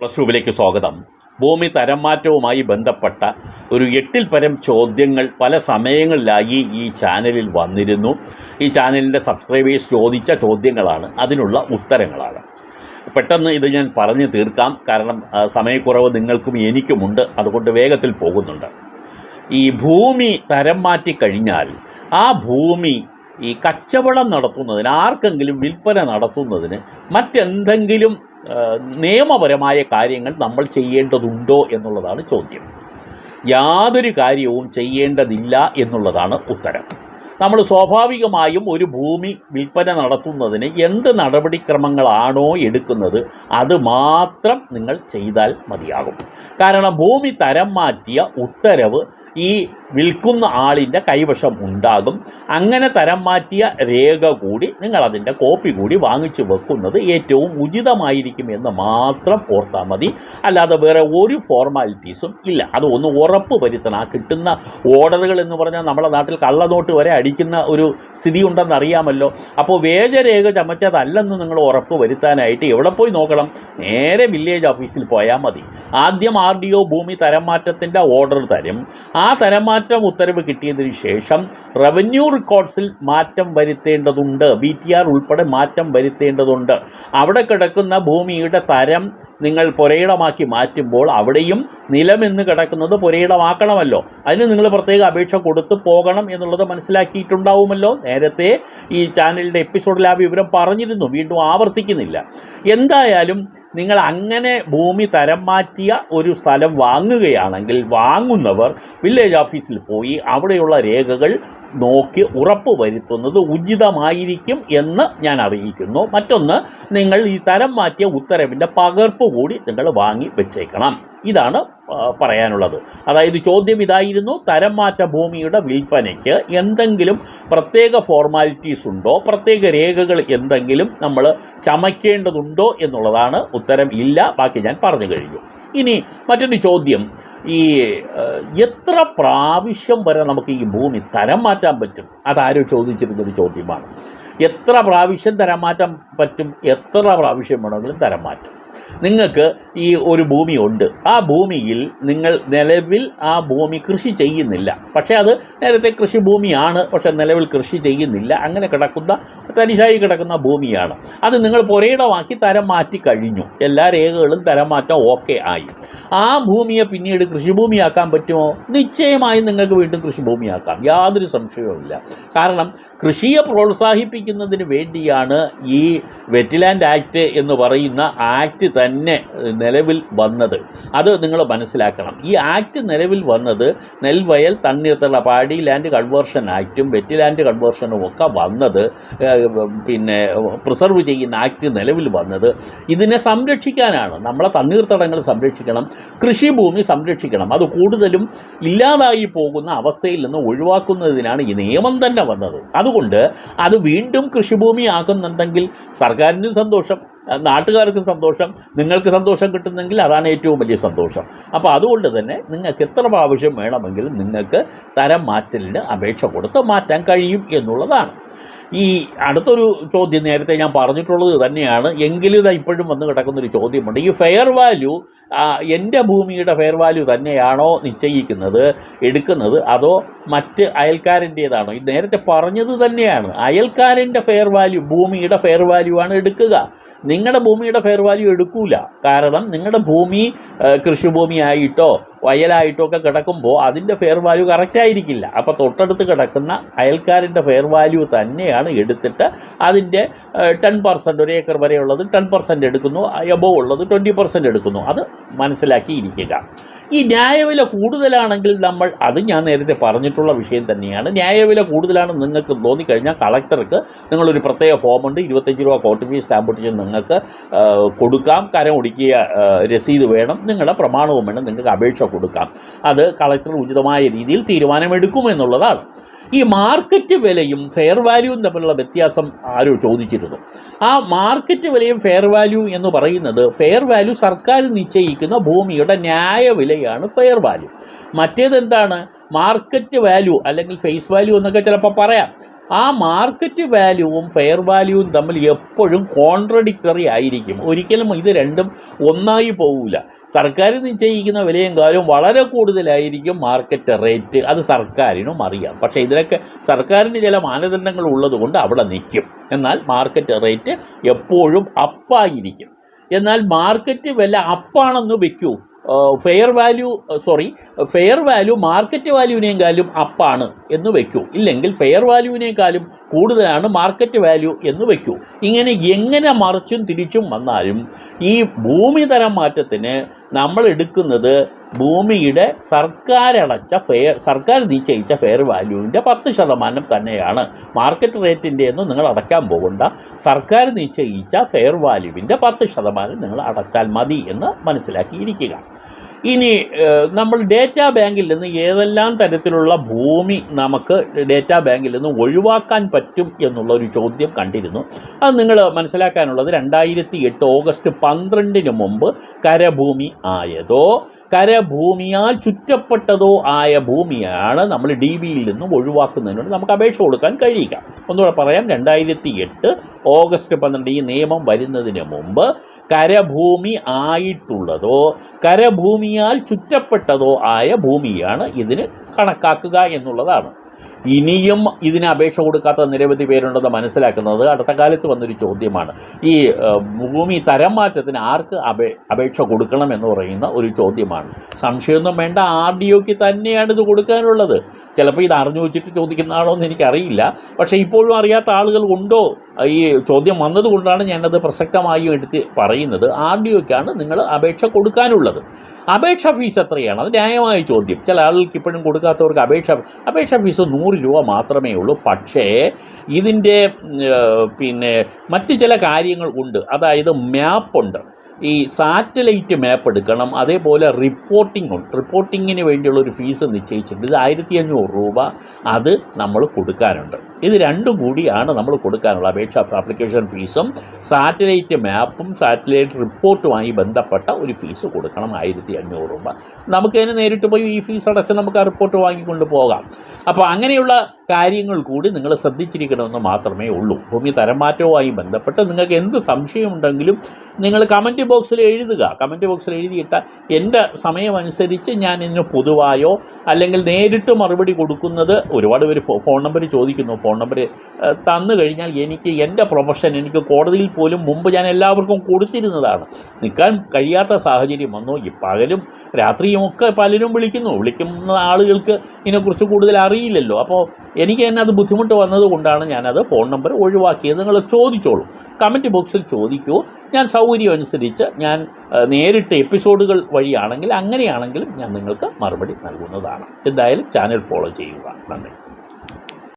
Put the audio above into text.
Plus ടുവിലേക്ക് സ്വാഗതം. ഭൂമി തരംമാറ്റവുമായി ബന്ധപ്പെട്ട ഒരു എട്ടിൽ പരം ചോദ്യങ്ങൾ പല സമയങ്ങളിലായി ഈ ചാനലിൽ വന്നിരുന്നു. ഈ ചാനലിന്റെ സബ്സ്ക്രൈബേഴ്സ് ചോദിച്ച ചോദ്യങ്ങളാണ്. അതിനുള്ള ഉത്തരങ്ങളാണ്. പെട്ടെന്ന് ഇത് ഞാൻ പറഞ്ഞു തീർക്കാം. കാരണം സമയക്കുറവ് നിങ്ങൾക്കും എനിക്കുമുണ്ട്. അതുകൊണ്ട് വേഗത്തിൽ പോകുന്നുണ്ട്. ഈ ഭൂമി തരം മാറ്റിക്കഴിഞ്ഞാൽ ആ ഭൂമി ഈ കച്ചവടം നടത്തുന്നതിന് ആർക്കെങ്കിലും വിൽപ്പന നടത്തുന്നതിന് മറ്റെന്തെങ്കിലും നിയമപരമായ കാര്യങ്ങൾ നമ്മൾ ചെയ്യേണ്ടതുണ്ടോ എന്നുള്ളതാണ് ചോദ്യം. യാതൊരു കാര്യവും ചെയ്യേണ്ടതില്ല എന്നുള്ളതാണ് ഉത്തരം. നമ്മൾ സ്വാഭാവികമായും ഒരു ഭൂമി വിൽപ്പന നടത്തുന്നതിന് എന്ത് നടപടിക്രമങ്ങളാണോ എടുക്കുന്നത് അത് മാത്രം നിങ്ങൾ ചെയ്താൽ മതിയാകും. കാരണം ഭൂമി തരം മാറ്റിയ ഉത്തരവ് ഈ വിൽക്കുന്ന ആളിന്റെ കൈവശം ഉണ്ടാകും. അങ്ങനെ തരം മാറ്റിയ രേഖ കൂടി നിങ്ങളതിന്റെ കോപ്പി കൂടി വാങ്ങിച്ചു വെക്കുന്നത് ഏറ്റവും ഉചിതമായിരിക്കും എന്ന് മാത്രം ഓർത്താൽ മതി. അല്ലാതെ വേറെ ഒരു ഫോർമാലിറ്റീസും ഇല്ല. അത് ഒന്ന് ഉറപ്പ് വരുത്തണം. ആ കിട്ടുന്ന ഓർഡറുകൾ എന്ന് പറഞ്ഞാൽ നമ്മുടെ നാട്ടിൽ കള്ളനോട്ട് വരെ അടിക്കുന്ന ഒരു സ്ഥിതി ഉണ്ടെന്ന് അറിയാമല്ലോ. അപ്പോൾ വേജരേഖ ചമച്ചതല്ലെന്ന് നിങ്ങൾ ഉറപ്പ് വരുത്താനായിട്ട് എവിടെ പോയി നോക്കണം? നേരെ വില്ലേജ് ഓഫീസിൽ പോയാൽ മതി. ആദ്യം ആർ ഡി ഒ ഭൂമി തരം മാറ്റത്തിന്റെ ഓർഡർ തരും. തരം മാറ്റം ഉത്തരവ് കിട്ടിയതിന് ശേഷം റവന്യൂ റെക്കോർഡ്സിൽ മാറ്റം വരുത്തേണ്ടതുണ്ട്. ബി ടി ആർ ഉൾപ്പെടെ മാറ്റം വരുത്തേണ്ടതുണ്ട്. അവിടെ കിടക്കുന്ന ഭൂമിയുടെ തരം നിങ്ങൾ പുരയിടമാക്കി മാറ്റുമ്പോൾ അവിടെയും നിലമെന്ന് കിടക്കുന്നത് പുരയിടമാക്കണമല്ലോ. അതിന് നിങ്ങൾ പ്രത്യേക അപേക്ഷ കൊടുത്തു പോകണം എന്നുള്ളത് മനസ്സിലാക്കിയിട്ടുണ്ടാവുമല്ലോ. നേരത്തെ ഈ ചാനലിന്റെ എപ്പിസോഡിൽ ആ വിവരം പറഞ്ഞിരുന്നു. വീണ്ടും ആവർത്തിക്കുന്നില്ല. എന്തായാലും നിങ്ങൾ അങ്ങനെ ഭൂമി തരം മാറ്റിയ ഒരു സ്ഥലം വാങ്ങുകയാണെങ്കിൽ വാങ്ങുന്നവർ വില്ലേജ് ഓഫീസിൽ പോയി അവിടെയുള്ള രേഖകൾ നോക്കി ഉറപ്പ് വരുത്തുന്നത് ഉചിതമായിരിക്കും എന്ന് ഞാൻ അറിയിക്കുന്നു. മറ്റൊന്ന് നിങ്ങൾ ഈ തരം മാറ്റിയ ഉത്തരവിന്റെ പകർപ്പ് കൂടി നിങ്ങൾ വാങ്ങി വെച്ചേക്കണം. ഇതാണ് പറയാനുള്ളത്. അതായത് ചോദ്യം ഇതായിരുന്നു തരം മാറ്റ ഭൂമിയുടെ വിൽപ്പനയ്ക്ക് എന്തെങ്കിലും പ്രത്യേക ഫോർമാലിറ്റീസ് ഉണ്ടോ പ്രത്യേക രേഖകൾ എന്തെങ്കിലും നമ്മൾ ചമയ്ക്കേണ്ടതുണ്ടോ എന്നുള്ളതാണ് ഉത്തരം ഇല്ല. ബാക്കി ഞാൻ പറഞ്ഞു കഴിഞ്ഞു. ഇനി മറ്റൊരു ചോദ്യം. ഈ എത്ര പ്രാവശ്യം വരെ നമുക്ക് ഈ ഭൂമി തരം മാറ്റാൻ പറ്റും? അതാരോ ചോദിച്ചിരുന്നൊരു ചോദ്യമാണ്. എത്ര പ്രാവശ്യം തരം മാറ്റാൻ പറ്റും? എത്ര പ്രാവശ്യം വേണമെങ്കിലും തരം മാറ്റും? നിങ്ങൾക്ക് ഈ ഒരു ഭൂമി ഉണ്ട്. ആ ഭൂമിയിൽ നിങ്ങൾ നിലവിൽ ആ ഭൂമി കൃഷി ചെയ്യുന്നില്ല. പക്ഷേ അത് നേരത്തെ കൃഷി ഭൂമിയാണ് പക്ഷേ നിലവിൽ കൃഷി ചെയ്യുന്നില്ല. അങ്ങനെ കിടക്കുന്ന തരിശായി കിടക്കുന്ന ഭൂമിയാണ്. അത് നിങ്ങൾ പുരയിടമാക്കി തരം മാറ്റി കഴിഞ്ഞു. എല്ലാ രേഖകളും തരം മാറ്റം ഓക്കെ ആയി. ആ ഭൂമിയെ പിന്നീട് കൃഷിഭൂമിയാക്കാൻ പറ്റുമോ? നിശ്ചയമായും നിങ്ങൾക്ക് വീണ്ടും കൃഷിഭൂമിയാക്കാം. യാതൊരു സംശയവുമില്ല കാരണം കൃഷിയെ പ്രോത്സാഹിപ്പിക്കുന്നതിന് വേണ്ടിയാണ് ഈ വെറ്റിലാൻഡ് ആക്ട് എന്ന് പറയുന്ന ആക്ട് തന്നെ നിലവിൽ വന്നത്. അത് നിങ്ങൾ മനസ്സിലാക്കണം. ഈ ആക്ട് നിലവിൽ വന്നത് നെൽവയൽ തണ്ണീർത്തട പാടി ലാൻഡ് കൺവേർഷൻ ആക്റ്റും വെറ്റിലാൻഡ് കൺവേർഷനും ഒക്കെ വന്നത് പിന്നെ പ്രിസർവ് ചെയ്യുന്ന ആക്ട് നിലവിൽ വന്നത്. ഇതിനെ സംരക്ഷിക്കാനാണ്. നമ്മളെ തണ്ണീർത്തടങ്ങൾ സംരക്ഷിക്കണം. കൃഷിഭൂമി സംരക്ഷിക്കണം. അത് കൂടുതലും ഇല്ലാതായി പോകുന്ന അവസ്ഥയിൽ നിന്ന് ഒഴിവാക്കുന്നതിനാണ് ഈ നിയമം തന്നെ വന്നത്. അതുകൊണ്ട് അത് വീണ്ടും കൃഷിഭൂമി ആക്കുന്നുണ്ടെങ്കിൽ സർക്കാരിനും സന്തോഷം. നാട്ടുകാർക്ക് സന്തോഷം നിങ്ങൾക്ക് സന്തോഷം കിട്ടുന്നെങ്കിൽ അതാണ് ഏറ്റവും വലിയ സന്തോഷം. അപ്പോൾ അതുകൊണ്ട് തന്നെ നിങ്ങൾക്ക് എത്ര പ്രാവശ്യം വേണമെങ്കിലും നിങ്ങൾക്ക് തരം മാറ്റലിന് അപേക്ഷ കൊടുത്ത് മാറ്റാൻ കഴിയും എന്നുള്ളതാണ്. ഈ അടുത്തൊരു ചോദ്യം നേരത്തെ ഞാൻ പറഞ്ഞിട്ടുള്ളത് തന്നെയാണ്. എങ്കിലും ഇതാ ഇപ്പോഴും വന്ന് കിടക്കുന്നൊരു ചോദ്യമുണ്ട്. ഈ ഫെയർ വാല്യൂ എന്റെ ഭൂമിയുടെ ഫെയർ വാല്യൂ തന്നെയാണോ നിശ്ചയിക്കുന്നത് എടുക്കുന്നത് അതോ മറ്റ് അയൽക്കാരന്റേതാണോ? ഇത് നേരത്തെ പറഞ്ഞത് തന്നെയാണ്. അയൽക്കാരന്റെ ഫെയർ വാല്യൂ ഭൂമിയുടെ ഫെയർ വാല്യൂ ആണ് എടുക്കുക. നിങ്ങളുടെ ഭൂമിയുടെ ഫെയർ വാല്യൂ എടുക്കൂല. കാരണം നിങ്ങളുടെ ഭൂമി കൃഷിഭൂമിയായിട്ടോ വയലായിട്ടോ ഒക്കെ കിടക്കുമ്പോൾ അതിന്റെ ഫെയർ വാല്യൂ കറക്റ്റായിരിക്കില്ല അപ്പോൾ തൊട്ടടുത്ത് കിടക്കുന്ന അയൽക്കാരന്റെ ഫെയർ വാല്യൂ തന്നെയാണ് എടുത്തിട്ട് അതിന്റെ ടെൻ പെർസെന്റ് ഒരു ഏക്കർ വരെയുള്ളത് ടെൻ പെർസെന്റ് എടുക്കുന്നു എബോ ഉള്ളത് ട്വന്റി പെർസെന്റ് എടുക്കുന്നു. അത് മനസ്സിലാക്കിയിരിക്കുക. ഈ ന്യായവില കൂടുതലാണെങ്കിൽ നമ്മൾ അത് ഞാൻ നേരത്തെ പറഞ്ഞിട്ടുള്ള വിഷയം തന്നെയാണ്. ന്യായവില കൂടുതലാണ് നിങ്ങൾക്ക് തോന്നിക്കഴിഞ്ഞാൽ കളക്ടർക്ക് നിങ്ങളൊരു പ്രത്യേക ഫോമുണ്ട് ഇരുപത്തഞ്ച് രൂപ കോട്ട് ഫീസ് സ്റ്റാമ്പ് ഒട്ടിച്ച് നിങ്ങൾക്ക് കൊടുക്കാം. കരം ഒടുക്കിയ രസീത് വേണം. നിങ്ങളുടെ പ്രമാണവും വേണം. നിങ്ങൾക്ക് അപേക്ഷ കൊടുക്കാം. അത് കളക്ടർ ഉചിതമായ രീതിയിൽ തീരുമാനമെടുക്കുമെന്നുള്ളതാണ് ഈ മാർക്കറ്റ് വിലയും ഫെയർ വാല്യൂവും തമ്മിലുള്ള വ്യത്യാസം ആരോ ചോദിച്ചിരുന്നു. ആ മാർക്കറ്റ് വിലയും ഫെയർ വാല്യൂ എന്ന് പറയുന്നത് ഫെയർ വാല്യൂ സർക്കാർ നിശ്ചയിക്കുന്ന ഭൂമിയുടെ ന്യായ വിലയാണ് ഫെയർ വാല്യൂ മറ്റേതെന്താണ്? മാർക്കറ്റ് വാല്യൂ അല്ലെങ്കിൽ ഫേസ് വാല്യൂ എന്നൊക്കെ ചിലപ്പോൾ പറയാം. ആ മാർക്കറ്റ് വാല്യൂവും ഫെയർ വാല്യൂവും തമ്മിൽ എപ്പോഴും കോൺട്രഡിക്ടറി ആയിരിക്കും. ഒരിക്കലും ഇത് രണ്ടും ഒന്നായി പോവില്ല സർക്കാർ നിശ്ചയിക്കുന്ന വിലയും കാലവും വളരെ കൂടുതലായിരിക്കും മാർക്കറ്റ് റേറ്റ് അത് സർക്കാരിനും അറിയാം. പക്ഷേ ഇതിലൊക്കെ സർക്കാരിന് ചില മാനദണ്ഡങ്ങൾ ഉള്ളതുകൊണ്ട് അവിടെ നിൽക്കും. എന്നാൽ മാർക്കറ്റ് റേറ്റ് എപ്പോഴും അപ്പായിരിക്കും എന്നാൽ മാർക്കറ്റ് വില അപ്പാണെന്ന് വെക്കൂ. Fair value sorry fair value market വാല്യൂവിനേക്കാളും അപ്പാണ് എന്ന് വയ്ക്കൂ ഇല്ലെങ്കിൽ ഫെയർ വാല്യൂവിനേക്കാളും കൂടുതലാണ് മാർക്കറ്റ് വാല്യൂ എന്ന് വയ്ക്കൂ ഇങ്ങനെ എങ്ങനെ മറിച്ചും തിരിച്ചും വന്നാലും ഈ ഭൂമി തരം മാറ്റത്തിന് നമ്മൾ എടുക്കുന്നത് ഭൂമിയുടെ സർക്കാർ അടച്ച ഫെയർ സർക്കാർ നിശ്ചയിച്ച ഫെയർ വാല്യൂവിന്റെ പത്ത് ശതമാനം തന്നെയാണ്. മാർക്കറ്റ് റേറ്റിന്റെ ഒന്നും നിങ്ങൾ അടയ്ക്കാൻ പോകണ്ട. സർക്കാർ നിശ്ചയിച്ച ഫെയർ വാല്യൂവിന്റെ പത്ത് ശതമാനം നിങ്ങൾ അടച്ചാൽ മതി എന്ന് മനസ്സിലാക്കിയിരിക്കുക. ഇനി നമ്മൾ ഡേറ്റാ ബാങ്കിൽ നിന്ന് ഏതെല്ലാം തരത്തിലുള്ള ഭൂമി നമുക്ക് ഡേറ്റാ ബാങ്കിൽ നിന്ന് ഒഴിവാക്കാൻ പറ്റും എന്നുള്ള ഒരു ചോദ്യം കണ്ടിരുന്നു. അത് നിങ്ങൾ മനസ്സിലാക്കാനുള്ളത് രണ്ടായിരത്തി എട്ട് ഓഗസ്റ്റ് പന്ത്രണ്ടിന് മുമ്പ് കരഭൂമി ആയതോ കരഭൂമിയാൽ ചുറ്റപ്പെട്ടതോ ആയ ഭൂമിയാണ് നമ്മൾ ഡി ബിയിൽ നിന്നും ഒഴിവാക്കുന്നതിനോട് നമുക്ക് അപേക്ഷ കൊടുക്കാൻ കഴിയുക. ഒന്നുകൂടെ പറയാം രണ്ടായിരത്തി എട്ട് ഓഗസ്റ്റ് പന്ത്രണ്ട് ഈ നിയമം വരുന്നതിന് മുമ്പ് കരഭൂമി ആയിട്ടുള്ളതോ കരഭൂമിയാൽ ചുറ്റപ്പെട്ടതോ ആയ ഭൂമിയാണ് ഇതിന് കണക്കാക്കുക എന്നുള്ളതാണ്. ഇനിയും ഇതിന് അപേക്ഷ കൊടുക്കാത്ത നിരവധി പേരുണ്ടെന്ന് മനസ്സിലാക്കുന്നത് അടുത്ത കാലത്ത് വന്നൊരു ചോദ്യമാണ്. ഈ ഭൂമി തരം മാറ്റത്തിന് ആർക്ക് അപേ അപേക്ഷ കൊടുക്കണം എന്ന് പറയുന്ന ഒരു ചോദ്യമാണ്. സംശയമൊന്നും വേണ്ട ആർ ഡി ഒക്ക് തന്നെയാണ് ഇത് കൊടുക്കാനുള്ളത്. ചിലപ്പോൾ ഇത് അറിഞ്ഞു വെച്ചിട്ട് ചോദിക്കുന്നതാണോ എന്ന് എനിക്കറിയില്ല. പക്ഷേ ഇപ്പോഴും അറിയാത്ത ആളുകൾ ഉണ്ടോ? ഈ ചോദ്യം വന്നതുകൊണ്ടാണ് ഞാനത് പ്രസക്തമായി എടുത്ത് പറയുന്നത്. ആർ ഡി ഒക്കാണ് നിങ്ങൾ അപേക്ഷ കൊടുക്കാനുള്ളത്. അപേക്ഷ ഫീസ് എത്രയാണ്? അത് ന്യായമായ ചോദ്യം. ചില ആളുകൾക്ക് ഇപ്പോഴും കൊടുക്കാത്തവർക്ക് അപേക്ഷ അപേക്ഷ ഫീസ് നൂറ് രൂപ മാത്രമേ ഉള്ളൂ. പക്ഷേ ഇതിന്റെ പിന്നെ മറ്റ് ചില കാര്യങ്ങൾ ഉണ്ട്. അതായത് മാപ്പുണ്ട് ഈ സാറ്റലൈറ്റ് മാപ്പ് എടുക്കണം. അതേപോലെ റിപ്പോർട്ടിംഗ് ഉണ്ട്. റിപ്പോർട്ടിങ്ങിന് വേണ്ടിയുള്ള ഒരു ഫീസ് നിശ്ചയിച്ചിട്ടുണ്ട്. ഇത് ആയിരത്തി അഞ്ഞൂറ് രൂപ അത് നമ്മൾ കൊടുക്കാനുണ്ട്. ഇത് രണ്ടും കൂടിയാണ് നമ്മൾ കൊടുക്കാനുള്ള അപേക്ഷ ആപ്ലിക്കേഷൻ ഫീസും സാറ്റലൈറ്റ് മാപ്പും സാറ്റലൈറ്റ് റിപ്പോർട്ടുമായി ബന്ധപ്പെട്ട ഒരു ഫീസ് കൊടുക്കണം ആയിരത്തി അഞ്ഞൂറ് രൂപ നമുക്കതിന് നേരിട്ട് പോയി ഈ ഫീസ് അടച്ച് നമുക്ക് ആ റിപ്പോർട്ട് വാങ്ങിക്കൊണ്ട് പോകാം. അപ്പോൾ അങ്ങനെയുള്ള കാര്യങ്ങൾ കൂടി നിങ്ങൾ ശ്രദ്ധിച്ചിരിക്കണമെന്ന് മാത്രമേ ഉള്ളൂ. ഭൂമി തരംമാറ്റവുമായി ബന്ധപ്പെട്ട് നിങ്ങൾക്ക് എന്ത് സംശയമുണ്ടെങ്കിലും നിങ്ങൾ കമന്റ് ബോക്സിൽ എഴുതുക. കമന്റ് ബോക്സിൽ എഴുതിയിട്ട എന്റെ സമയമനുസരിച്ച് ഞാൻ ഇതിന് പൊതുവായോ അല്ലെങ്കിൽ നേരിട്ട് മറുപടി കൊടുക്കുന്നത് ഒരുപാട് പേര് ഫോൺ നമ്പർ ചോദിക്കുന്നു. ഫോൺ നമ്പർ തന്നു കഴിഞ്ഞാൽ എനിക്ക് എന്റെ പ്രൊഫഷൻ എനിക്ക് കോടതിയിൽ പോലും മുമ്പ് ഞാൻ എല്ലാവർക്കും കൊടുത്തിരുന്നതാണ്. നിൽക്കാൻ കഴിയാത്ത സാഹചര്യം വന്നു. ഈ പകലും രാത്രിയും ഒക്കെ പലരും വിളിക്കുന്നു. വിളിക്കുന്ന ആളുകൾക്ക് ഇതിനെക്കുറിച്ച് കൂടുതൽ അറിയില്ലല്ലോ. അപ്പോൾ എനിക്ക് തന്നെ അത് ബുദ്ധിമുട്ട് വന്നതുകൊണ്ടാണ് ഞാനത് ഫോൺ നമ്പർ ഒഴിവാക്കിയത്. നിങ്ങൾ ചോദിച്ചോളൂ. കമന്റ് ബോക്സിൽ ചോദിക്കൂ. ഞാൻ സൗകര്യം അനുസരിച്ച് ഞാൻ നേരിട്ട് എപ്പിസോഡുകൾ വഴിയാണെങ്കിൽ അങ്ങനെയാണെങ്കിലും ഞാൻ നിങ്ങൾക്ക് മറുപടി നൽകുന്നതാണ്. എന്തായാലും ചാനൽ ഫോളോ ചെയ്യുക. നന്ദി.